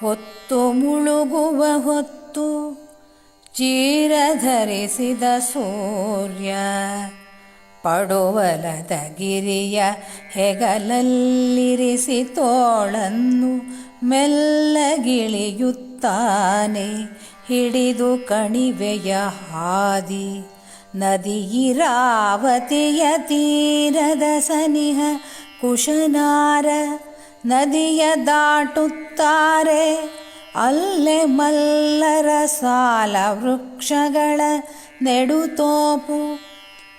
ಹೊತ್ತು ಮುಳುಗುವ ಹೊತ್ತು ಚೀರ ಧರಿಸಿದ ಸೂರ್ಯ ಪಡುವಲದ ಗಿರಿಯ ಹೆಗಲಲ್ಲಿರಿಸಿ ತೋಳನ್ನು ಮೆಲ್ಲಗಿಳಿಯುತ್ತಾನೆ. ಹಿಡಿದು ಕಣಿವೆಯ ಹಾದಿ ನದಿಯಿರಾವತಿಯ ತೀರದ ಸನಿಹ ಕುಶನಾರ ನದಿಯ ದಾಟುತ್ತಾರೆ ಅಲ್ಲೆ ಮಲ್ಲರ ಸಾಲ ವೃಕ್ಷಗಳ ನೆಡುತೋಪು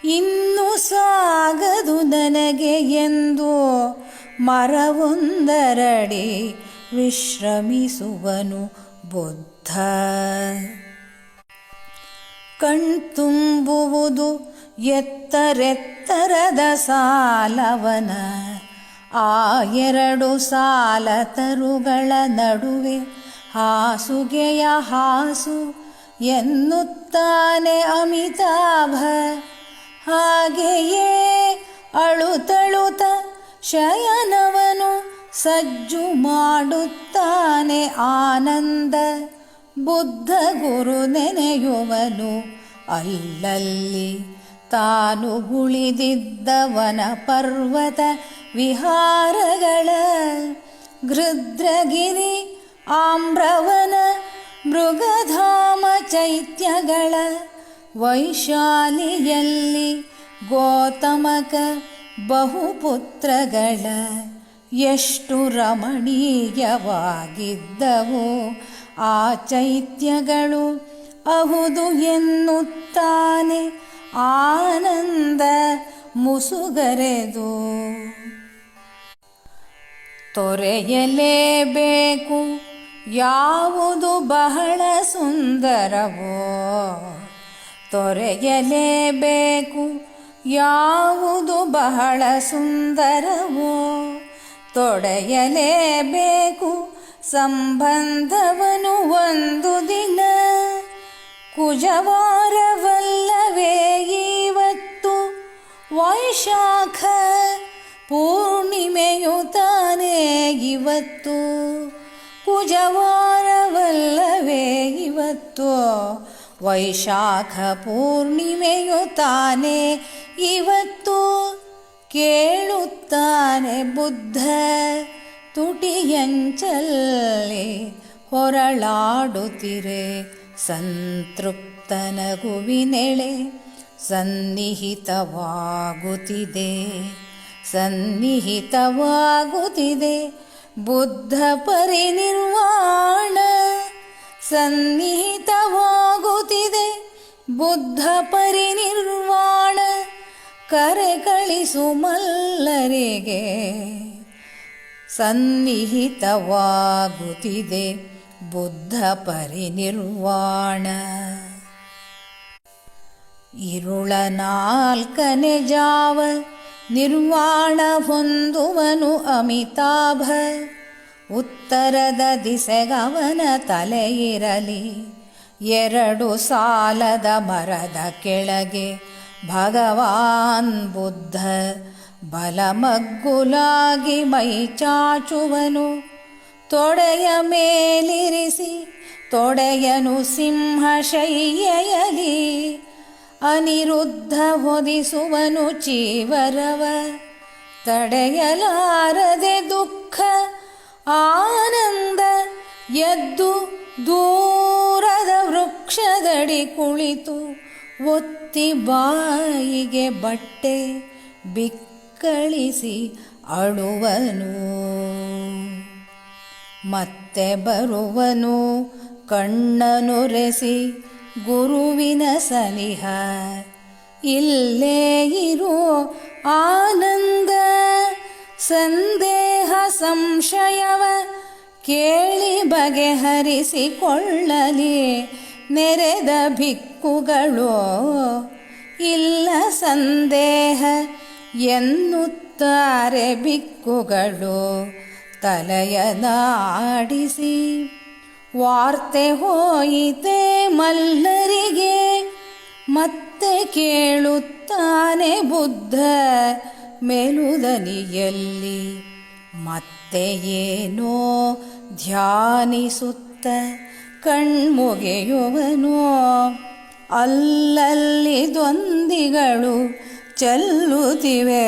ಇನ್ನು ಸಾಗದು ನನಗೆ ಎಂದು ಮರವೊಂದರಡಿ ವಿಶ್ರಮಿಸುವನು ಬುದ್ಧ. ಕಣ್ತುಂಬುವುದು ಎತ್ತರೆತ್ತರದ ಸಾಲವನ ಆ ಎರಡು ಸಾಲ ತರುಗಳ ನಡುವೆ ಹಾಸುಗೆಯ ಹಾಸು ಎನ್ನುತ್ತಾನೆ ಅಮಿತಾಭ. ಹಾಗೆಯೇ ಅಳುತಳುತ ಶಯನವನು ಸಜ್ಜು ಮಾಡುತ್ತಾನೆ ಆನಂದ. ಬುದ್ಧ ಗುರು ನೆನೆಯುವನು ಅಲ್ಲಲ್ಲಿ ತಾನು ಉಳಿದಿದ್ದವನ ಪರ್ವತ ವಿಹಾರಗಳ ಗೃದ್ರಗಿರಿ ಆಮ್ರವನ ಮೃಗಧಾಮ ಚೈತ್ಯಗಳ ವೈಶಾಲಿಯಲ್ಲಿ ಗೋತಮಕ ಬಹುಪುತ್ರಗಳ ಎಷ್ಟು ರಮಣೀಯವಾಗಿದ್ದವು. ಆ ಚೈತ್ಯಗಳು ಅಹುದು ಎನ್ನುತ್ತಾನೆ ಆನಂದ ಮುಸುಗರೆದು. ತೊರೆಯಲೇಬೇಕು. ಯಾವುದು ಬಹಳ ಸುಂದರವೋ, ತೊರೆಯಲೇಬೇಕು. ಯಾವುದು ಬಹಳ ಸುಂದರವೋ, ತೊಡೆಯಲೇಬೇಕು. ಸಂಬಂಧವನು ಒಂದು ದಿನ, ಕುಜವಾರವಲ್ಲವೇ ಇವತ್ತು. ವೈಶಾಖ ಪೂರ್ಣಿಮೆಯು ತಾನೇ. ಇವತ್ತು ಕುಜವಾರವಲ್ಲವೇ ಇವತ್ತು ವೈಶಾಖ ಪೂರ್ಣಿಮೆಯು ತಾನೇ ಇವತ್ತು ಕೇಳುತ್ತಾನೆ ಬುದ್ಧ. ತುಟಿಯಂಚಲ್ಲಿ ಹೊರಳಾಡುತ್ತಿರೆ ಸಂತೃಪ್ತ ನಗುವಿನೆಳೆ ಸನ್ನಿಹಿತವಾಗುತ್ತಿದೆ. ಸನ್ನಿಹಿತವಾಗುತ್ತಿದೆ. ಬುದ್ಧ ಪರಿನಿರ್ವಾಣ ಸನ್ನಿಹಿತವಾಗುತ್ತಿದೆ. ಬುದ್ಧ ಪರಿನಿರ್ವಾಣ ಕರೆ ಕಳಿಸು ಮಲ್ಲರಿಗೆ ಸನ್ನಿಹಿತವಾಗುತ್ತಿದೆ. ಬುದ್ಧ ಪರಿನಿರ್ವಾಣ ಇರುಳ ನಾಲ್ಕನೆ ಜಾವ ನಿರ್ವಾಣ ಹೊಂದುವನು ಅಮಿತಾಭ. ಉತ್ತರದ ದಿಸೆಗವನ ತಲೆಯಿರಲಿ. ಎರಡು ಸಾಲದ ಮರದ ಕೆಳಗೆ ಭಗವಾನ್ ಬುದ್ಧ ಬಲಮಗ್ಗುಲಾಗಿ ಮೈ ಚಾಚುವನು. ತೊಡೆಯ ಮೇಲಿರಿಸಿ ತೊಡೆಯನು ಸಿಂಹಶಯ್ಯೆಯಲಿ ಅನಿರುದ್ಧ ಹೊದಿಸುವನು ಚೀವರವ, ತಡೆಯಲಾರದೆ ದುಃಖ, ಆನಂದ ಎದ್ದು ದೂರದ ವೃಕ್ಷದಡಿ ಕುಳಿತು ಒತ್ತಿ ಬಾಯಿಗೆ ಬಟ್ಟೆ ಬಿಕ್ಕಳಿಸಿ ಅಳುವನು. ಮತ್ತೆ ಬರುವನು ಕಣ್ಣನುರೆಸಿ ಗುರುವಿನ ಸಲಿಹ ಇಲ್ಲೇ ಇರೋ ಆನಂದ, ಸಂದೇಹ, ಸಂಶಯವ ಕೇಳಿ ಬಗೆಹರಿಸಿಕೊಳ್ಳಲಿ. ನೆರೆದ ಭಿಕ್ಕುಗಳು, ಇಲ್ಲ ಸಂದೇಹ ಎನ್ನುತ್ತಾರೆ ಬಿಕ್ಕುಗಳು ತಲೆಯನಾಡಿಸಿ ವಾರ್ತೆ ಹೋಯಿತೆ ಮಲ್ಲರಿಗೆ, ಮತ್ತೆ ಕೇಳುತ್ತಾನೆ ಬುದ್ಧ ಮೇಲುದನಿಯಲ್ಲಿ. ಮತ್ತೆ ಏನೋ ಧ್ಯಾನಿಸುತ್ತ ಕಣ್ಮುಗೆಯುವನು. ಅಲ್ಲಲ್ಲಿ ದ್ವಂದಿಗಳು ಚೆಲ್ಲುತ್ತಿವೆ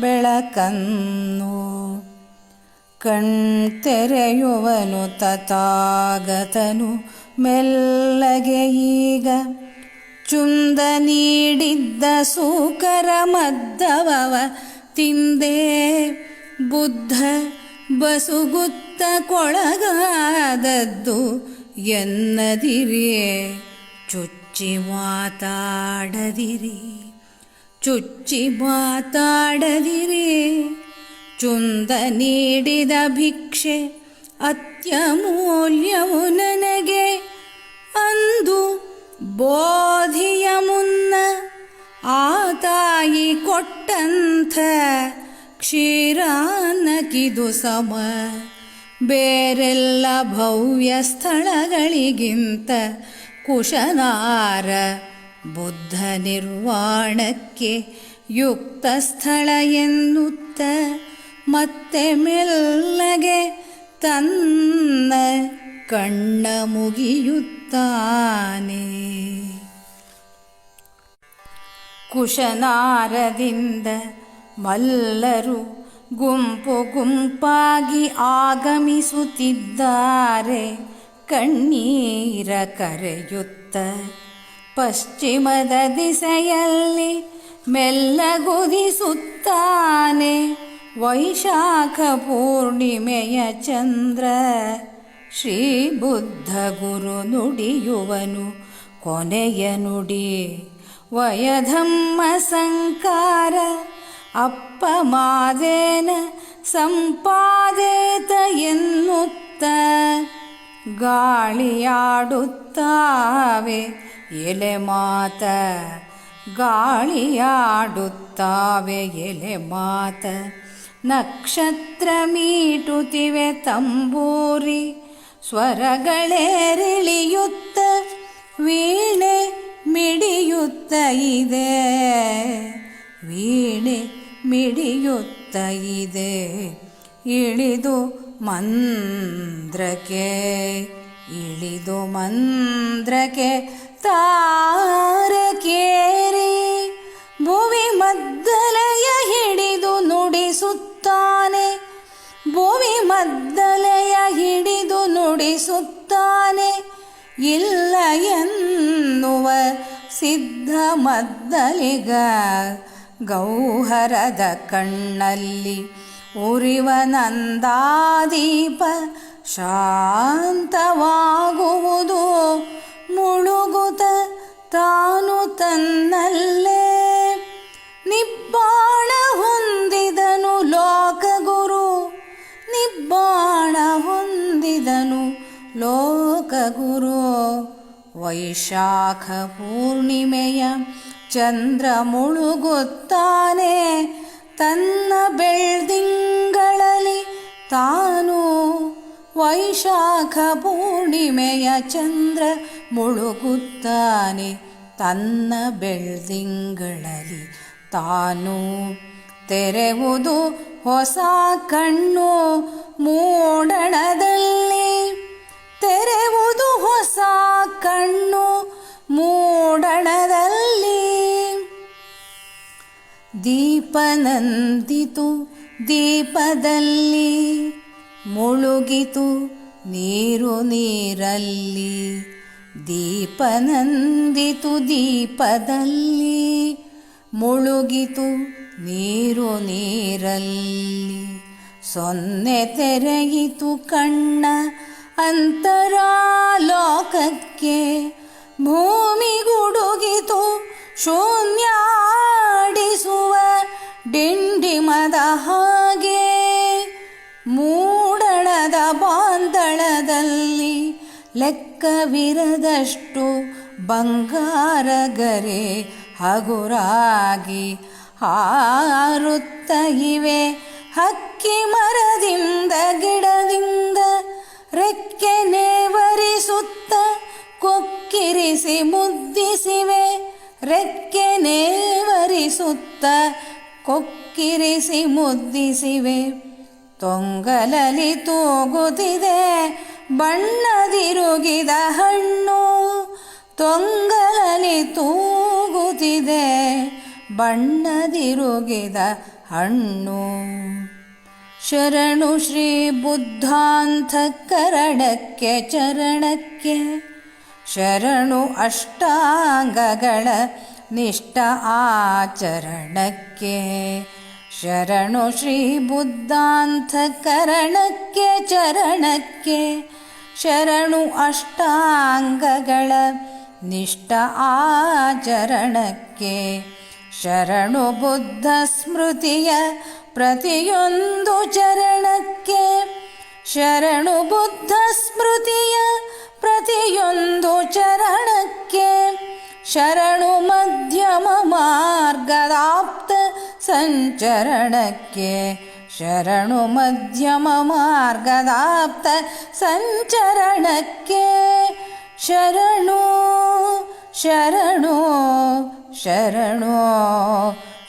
ಬೆಳಕನ್ನು. ಕಣ್ತೆರೆಯುವನು ತಥಾಗತನು. ಮೆಲ್ಲಗೆ ಈಗ ಚುಂದ ನೀಡಿದ್ದ ಸೂಕರ ಮದ್ದವವ ತಿಂದೆ. ಬುದ್ಧ ಬಸುಗುತ್ತ ಕೊಳಗಾದದ್ದು ಎನ್ನದಿರಿಯೇ ಚುಚ್ಚಿ ಮಾತಾಡದಿರಿ. ಚುಚ್ಚಿ ಮಾತಾಡದಿರಿ. ಚುಂದ ನೀಡಿದ ಭಿಕ್ಷೆ ಅತ್ಯಮೂಲ್ಯವು ನನಗೆ. ಅಂದು ಬೋಧಿಯ ಮುನ್ನ ಆ ತಾಯಿ ಕೊಟ್ಟಂಥ ಕ್ಷೀರಾನಕಿದು ಸಮ. ಬೇರೆಲ್ಲ ಭವ್ಯ ಸ್ಥಳಗಳಿಗಿಂತ ಕುಶನಾರ ಬುದ್ಧ ನಿರ್ವಾಣಕ್ಕೆ ಯುಕ್ತ ಸ್ಥಳ ಎನ್ನುತ್ತ ಮತ್ತೆ ಮೆಲ್ಲಗೆ ತನ್ನ ಕಣ್ಣ ಮುಗಿಯುತ್ತಾನೆ. ಕುಶನಾರದಿಂದ ಮಲ್ಲರು ಗುಂಪು ಗುಂಪಾಗಿ ಆಗಮಿಸುತ್ತಿದ್ದಾರೆ. ಕಣ್ಣೀರ ಕರೆಯುತ್ತ ಪಶ್ಚಿಮದ ದಿಸೆಯಲ್ಲಿ ಮೆಲ್ಲಗುದಿಸುತ್ತಾನೆ. ವೈಶಾಖ ಪೂರ್ಣಿಮೆಯ ಚಂದ್ರ ಶ್ರೀ ಬುದ್ಧ ಗುರು ನುಡಿಯುವನು ಕೊನೆಯ ನುಡಿ ವಯಧಮ್ಮ ಸಂಕಾರ ಅಪ್ಪ ಮಾದೇನ ಸಂಪಾದೇತ ಎನ್ನುತ್ತ ಗಾಳಿಯಾಡುತ್ತಾವೆ ಎಲೆ ಮಾತ ಗಾಳಿಯಾಡುತ್ತಾವೆ ಎಲೆ ಮಾತ ನಕ್ಷತ್ರ ಮೀಟುತ್ತಿವೆ ತಂಬೂರಿ, ಸ್ವರಗಳೇರಿಳಿಯುತ್ತ, ವೀಣೆ ಮಿಡಿಯುತ್ತ ಇದೆ. ವೀಣೆ ಮಿಡಿಯುತ್ತ ಇದೆ. ಇಳಿದು ಮಂದ್ರಕ್ಕೆ ಇಳಿದು ಮಂದ್ರಕ್ಕೆ ತಾರಕೇರಿ ಭುವಿ ಮದ್ದಲೆಯ ಹಿಡಿದು ನುಡಿಸುತ್ತಾನೆ ಭೂಮಿ ಮದ್ದಲೆಯ ಹಿಡಿದು ನುಡಿಸುತ್ತಾನೆ. ಇಲ್ಲ ಎನ್ನುವ ಸಿದ್ಧ ಮದ್ದಲಿಗ ಗೌಹರದ ಕಣ್ಣಲ್ಲಿ ಉರಿವ ನಂದಾದೀಪ ಶಾಂತವಾಗುವುದು ಮುಳುಗುತ ತಾನು ತನ್ನಲ್ಲೇ. ಲೋಕಗುರು ವೈಶಾಖ ಪೂರ್ಣಿಮೆಯ ಚಂದ್ರ ಮುಳುಗುತ್ತಾನೆ. ತನ್ನ ಬೆಳ್ದಿಂಗಳಲ್ಲಿ ತಾನು ವೈಶಾಖ ಪೂರ್ಣಿಮೆಯ ಚಂದ್ರ ಮುಳುಗುತ್ತಾನೆ. ತನ್ನ ಬೆಳ್ದಿಂಗಳಲ್ಲಿ ತಾನು ತೆರೆವುದು ಹೊಸ ಕಣ್ಣು ಮೂಡಣದಲ್ಲಿ ತೆರೆವುದು ಹೊಸ ಕಣ್ಣು ಮೂಡಣದಲ್ಲಿ. ದೀಪನಂದಿತು ದೀಪದಲ್ಲಿ, ಮುಳುಗಿತು ನೀರು ನೀರಲ್ಲಿ. ದೀಪನಂದಿತು ದೀಪದಲ್ಲಿ, ಮುಳುಗಿತು ನೀರು ನೀರಲ್ಲಿ. ಸೊನ್ನೆ ತೆರೆಯಿತು ಕಣ್ಣ ಅಂತರಾಲೋಕಕ್ಕೆ ಭೂಮಿ ಗುಡುಗಿತು, ಶೂನ್ಯಾಡಿಸುವ ಡಿಂಡಿಮದ ಹಾಗೆ. ಮೂಡಣದ ಬಾಂದಳದಲ್ಲಿ ಲೆಕ್ಕವಿರದಷ್ಟು ಬಂಗಾರಗರೆ ಹಗುರಾಗಿ ಹಾರುತ್ತ ಇವೆ. ಹಕ್ಕಿ ಮರದಿಂದ ಗಿಡದಿಂದ ರೆಕ್ಕೆ ನೇವರಿಸುತ್ತ ಕೊಕ್ಕಿರಿಸಿ ಮುದ್ದಿಸಿವೆ. ರೆಕ್ಕೆ ನೇವರಿಸುತ್ತ ಕೊಕ್ಕಿರಿಸಿ ಮುದ್ದಿಸಿವೆ. ತೊಂಗಲಲಿ ತೂಗುತ್ತಿದೆ, ಬಣ್ಣದಿರುಗಿದ ಹಣ್ಣು ತೊಂಗಲಲಿ ತೂಗುತ್ತಿದೆ, ಬಣ್ಣದಿರುಗಿದ ಹಣ್ಣು. ಶರಣು ಶ್ರೀ ಬುದ್ಧಾಂತ ಕರಣಕ್ಕೆ ಚರಣಕ್ಕೆ ಶರಣು ಅಷ್ಟಾಂಗಗಳ ನಿಷ್ಠ ಆಚರಣಕ್ಕೆ ಶರಣು ಶ್ರೀ ಬುದ್ಧಾಂತ ಕರಣಕ್ಕೆ ಚರಣಕ್ಕೆ ಶರಣು ಅಷ್ಟಾಂಗಗಳ ನಿಷ್ಠ ಆಚರಣಕ್ಕೆ ಶರಣು ಬುದ್ಧ ಸ್ಮೃತಿಯ ಪ್ರತಿಯೊಂದು ಚರಣಕ್ಕೆ ಶರಣು ಬುದ್ಧ ಸ್ಮೃತಿಯ ಪ್ರತಿಯೊಂದು ಚರಣಕ್ಕೆ ಶರಣು ಮಧ್ಯಮ ಮಾರ್ಗದಾಪ್ತ ಸಂಚರಣಕ್ಕೆ ಶರಣು ಮಧ್ಯಮ ಮಾರ್ಗದಾಪ್ತ ಸಂಚರಣಕ್ಕೆ ಶರಣು ಶರಣು ಶರಣು.